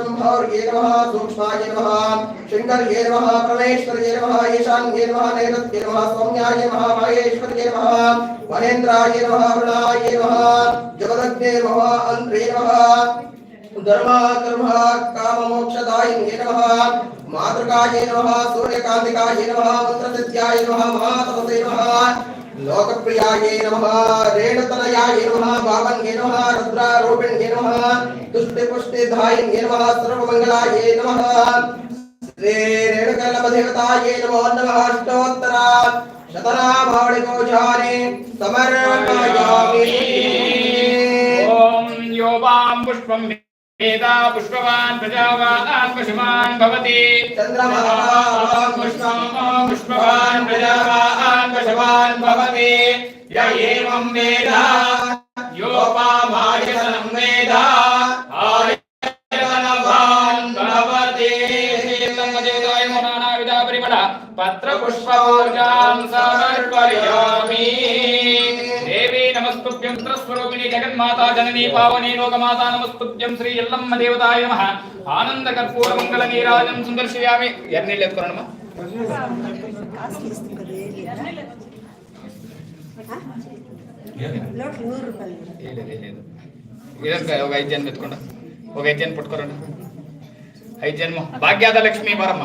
विशालाक्षे नमः सूक्ष्माय नमः शृङ्गर्ये नमः परमेश्वर्ये नमः ईशान्ये नमः नैऋत्ये नमः सौम्याय नमः महेश्वर्ये नमः महेन्द्राय नमः वरुणाय नमः जगदग्ने नमः अन्त्रे नमः धर्माकर्म काममोक्षदायिने नमः मातृकाय नमः सूर्यकान्तिकाय नमः मन्त्रदित्याय नमः महातपसे नमः लोकप्रियाय नमः रेणुतनयाय नमः भावन्ये नमः रुद्रारूपिण्ये नमः तुष्टिपुष्टिधायिन्ये नमः सर्वमङ्गलाय नमः। श्री नमो नमः अष्टोत्तरा समर्पयामि। ॐ यो वां पुष्पं वेदा पुष्पवान् प्रजावान् पशुमान् भवति। पुष्पं पुष्पवान् प्रजावान् पशुमान् भवति य एवं वेद योपामायतनं वेद आयतनवान् भवति श्रीलङ्गदेवताय नमो नानाविधा परिमळ पत्रपुष्पपूजां समर्पयामि देवी नमस्तुभ्यं पुत्रस्वरूपिणी जगन्माता जननी पावनी लोकमाता नमस्तुभ्यं श्री यल्लम्म देवताय नमः ఆనంద కర్పూర మంగళ నీరాజం సుదర్శయామి ఎన్ని ఎత్తుకోండమ్మా ನೂರು ರೂಪಾಯಿ ಐದು ಜನ ಬಿತ್ಕೊಂಡ ಹೋಗ ಐದು ಜನ ಪುಟ್ಕೊರೋಣ ಐದು ಭಾಗ್ಯದ ಲಕ್ಷ್ಮಿ ಬಾರಮ್ಮ.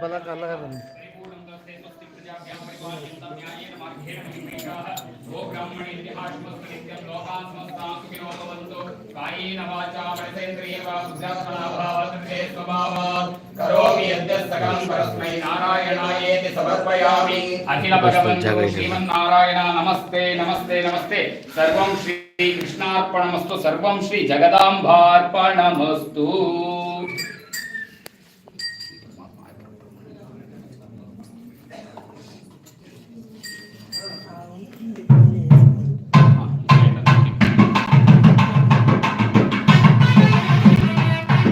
भला करना है श्रीमन्नारायण नमस्ते नमस्ते नमस्ते सर्वं सर्व सर्वं श्रीजगदाम्बार्पणमस्तु।